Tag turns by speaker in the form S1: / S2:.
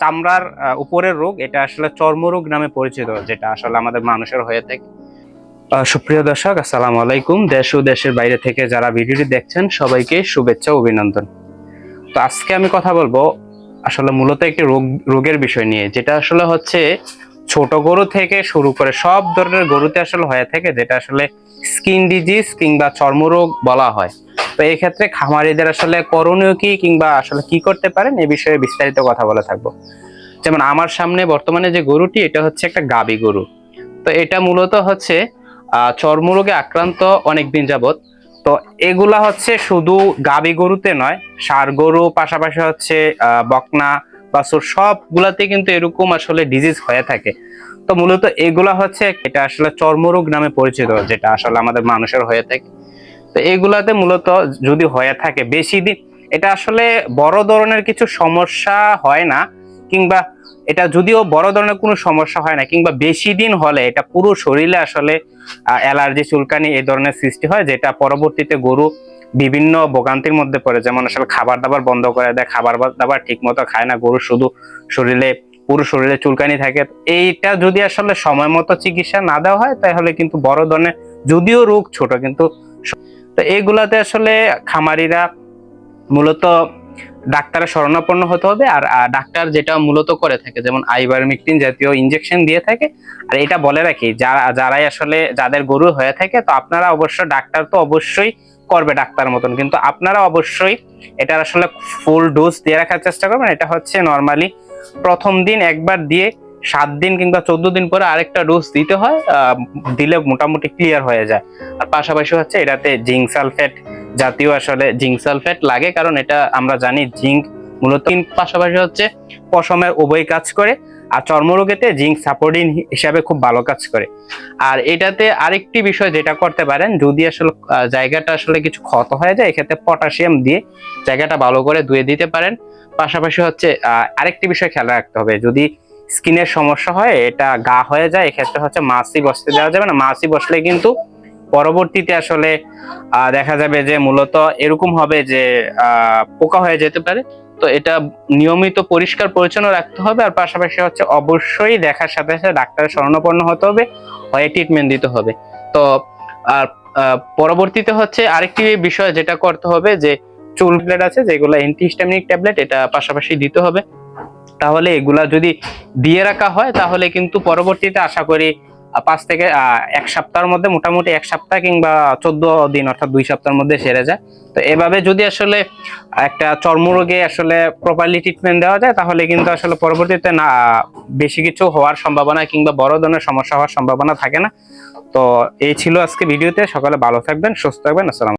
S1: চামড়ার উপরের রোগ, এটা আসলে চর্মরোগ নামে পরিচিত, যেটা আসলে আমাদের মানুষের হয়ে থাকে। সুপ্রিয় দর্শক, আসসালামু আলাইকুম। দেশ ও দেশের বাইরে থেকে যারা ভিডিওটি দেখছেন, সবাইকে শুভেচ্ছা অভিনন্দন। তো আজকে আমি কথা বলব আসলে মূলত একটি রোগ, রোগের বিষয় নিয়ে, যেটা আসলে হচ্ছে ছোট গরু থেকে শুরু করে সব ধরনের গরুতে আসলে হয়ে থাকে, যেটা আসলে স্কিন ডিজিজ কিংবা চর্মরোগ বলা হয়। তো এই ক্ষেত্রে খামারিদের আসলে করণীয় কি কিংবা আসলে কি করতে পারেন? এ বিষয়ে বিস্তারিত কথা বলে থাকব। যেমন আমার সামনে বর্তমানে যে গরুটি, এটা হচ্ছে একটা গাবি গরু। তো এটা মূলত হচ্ছে চর্মরোগে আক্রান্ত অনেক দিন যাবত তো এগুলা হচ্ছে শুধু গাবি গরুতে নয় ষাড় গরু, পাশাপাশি হচ্ছে বকনা, বাছুর সবগুলাতে কিন্তু এরকম আসলে ডিজিজ হয়ে থাকে। তো মূলত এগুলা হচ্ছে, এটা আসলে চর্মরোগ নামে পরিচিত, যেটা আসলে আমাদের মানুষের হয়ে থাকে। তো এগুলাতে মূলত যদি হয়ে থাকে বেশি দিন, এটা আসলে বড় ধরনের কিছু সমস্যা হয় না, কিংবা এটা যদিও বড় ধরনের কোনো সমস্যা হয় না, কিংবা বেশি দিন হলে এটা পুরো শরীরে আসলে অ্যালার্জি, চুলকানি এই ধরনের সৃষ্টি হয়, যেটা পরবর্তীতে গরু বিভিন্ন ভোগান্তির মধ্যে পড়ে। যেমন আসলে খাবার দাবার বন্ধ করে দেয় খাবার দাবার ঠিক মতো খায় না, গরু শুধু শরীরে, পুরো শরীরে চুলকানি থাকে। এইটা যদি আসলে সময় মতো চিকিৎসা না দেওয়া হয়, তাহলে কিন্তু বড় ধরনের, যদিও রোগ ছোট, কিন্তু তো এইগুলাতে আসলে খামারিরা মূলত ডাক্তারের শরণাপন্ন হতে হবে আর ডাক্তার যেটা মূলত করে থাকে, যেমন আইবারমিকটিন জাতীয় ইনজেকশন দিয়ে থাকে। আর এটা বলে রাখি, যারা, যারাই আসলে যাদের গরু হয়ে থাকে, তো আপনারা অবশ্য ডাক্তার তো অবশ্যই করবে ডাক্তার মতন। কিন্তু আপনারা অবশ্যই এটার আসলে ফুল ডোজ দিয়ে রাখার চেষ্টা করবেন। এটা হচ্ছে নর্মালি প্রথম দিন একবার দিয়ে সাত দিন কিংবা চোদ্দ দিন পরে আরেকটা ডোজ দিতে হয় দিলে মোটামুটি ক্লিয়ার হয়ে যায়। আর পাশাপাশি হচ্ছে এটাতে জিঙ্ক সালফেট জাতীয় আসলে জিঙ্ক সালফেট লাগে, কারণ এটা আমরা জানি জিঙ্ক মূলত পাশাপাশি হচ্ছে পশমের উভয় কাজ করে, আর চর্মরোগেতে জিঙ্ক সাপোর্টিন হিসাবে খুব ভালো কাজ করে। আর এটাতে আরেকটি বিষয় যেটা করতে পারেন, যদি আসলে জায়গাটা আসলে কিছু ক্ষত হয়ে যায়, এক্ষেত্রে পটাশিয়াম দিয়ে জায়গাটা ভালো করে ধুয়ে দিতে পারেন। পাশাপাশি হচ্ছে আরেকটি বিষয় খেয়াল রাখতে হবে, যদি স্কিনের সমস্যা হয়, এটা গা হয়ে যায়, এক্ষেত্রে হচ্ছে মাছি বসতে দেওয়া যাবে না। মাছি বসলে কিন্তু পরবর্তীতে আসলে দেখা যাবে যে মূলত এরকম হবে যে পোকা হয়ে যেতে পারে। তো এটা নিয়মিত পরিষ্কার পরিচ্ছন্ন রাখতে হবে আর পাশাপাশি হচ্ছে অবশ্যই দেখার সাথে সাথে ডাক্তারের শরণাপন্ন হতে হবে, হয়ে ট্রিটমেন্ট দিতে হবে। তো, আর পরবর্তীতে হচ্ছে আরেকটি বিষয় যেটা করতে হবে যে, চুল ট্যাবলেট আছে যেগুলো অ্যান্টিহিস্টামিনিক ট্যাবলেট এটা পাশাপাশি দিতে হবে। তাহলে এগুলা যদি দিয়ে রাখা হয়, তাহলে কিন্তু পরবর্তীতে আশা করি পাঁচ থেকে এক সপ্তাহের মধ্যে, মোটামুটি এক সপ্তাহ কিংবা চোদ্দ দিন অর্থাৎ দুই সপ্তাহের মধ্যে সেরে যায়। তো এভাবে যদি আসলে একটা চর্মরোগে আসলে প্রপারলি ট্রিটমেন্ট দেওয়া যায়, তাহলে কিন্তু আসলে পরবর্তীতে না, বেশি কিছু হওয়ার সম্ভাবনা কিংবা বড় ধরনের সমস্যা হওয়ার সম্ভাবনা থাকে না। তো এই ছিল আজকে ভিডিওতে, সকালে ভালো থাকবেন, সুস্থ থাকবেন, আসসালাম